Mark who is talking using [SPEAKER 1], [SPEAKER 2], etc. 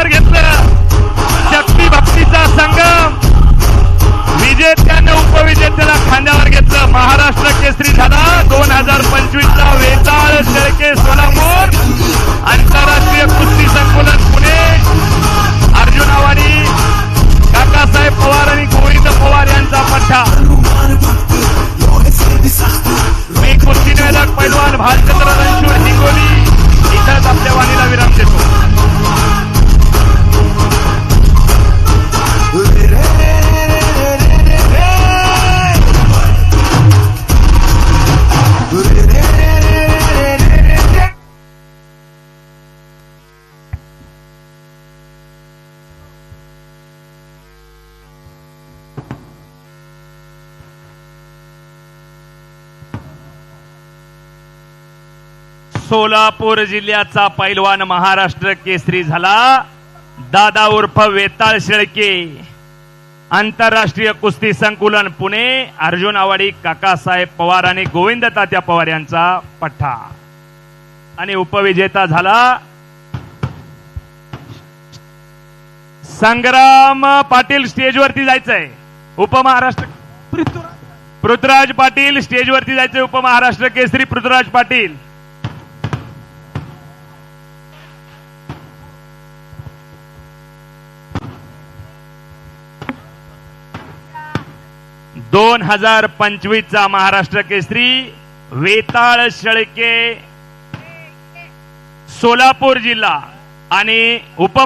[SPEAKER 1] घर घेतलं. शक्ती भक्तीचा संगम. विजेत्याने उपविजेत्याला खांद्यावर घेतलं. महाराष्ट्र केसरी झाला दोन हजार पंचवीसचा वेताळ शेळके सोलापूर. आंतरराष्ट्रीय कुस्ती संकुलन पुणे. अर्जुन आवाडी काकासाहेब पवार आणि गोविंद पवार यांचा पठ्ठा मी कुस्ती निवेदक पैलवान भालचंद्र सोलापूर जिल्ह्याचा पैलवान महाराष्ट्र केसरी झाला. दादा उर्फ वेताळ शेळके. आंतरराष्ट्रीय कुस्ती संकुलन पुणे. अर्जुन आवाडी काकासाहेब पवार आणि गोविंद तात्या पवार यांचा पठ्ठा. आणि उपविजेता झाला. संग्राम पाटील स्टेजवरती जायचंय. उपमहाराष्ट्र पृथ्वीराज पाटील. स्टेजवरती जायचंय उपमहाराष्ट्र केसरी पृथ्वीराज पाटील. दोन हजार पंचवीसचा महाराष्ट्र केसरी वेताळ शेळके सोलापूर जिल्हा आणि उप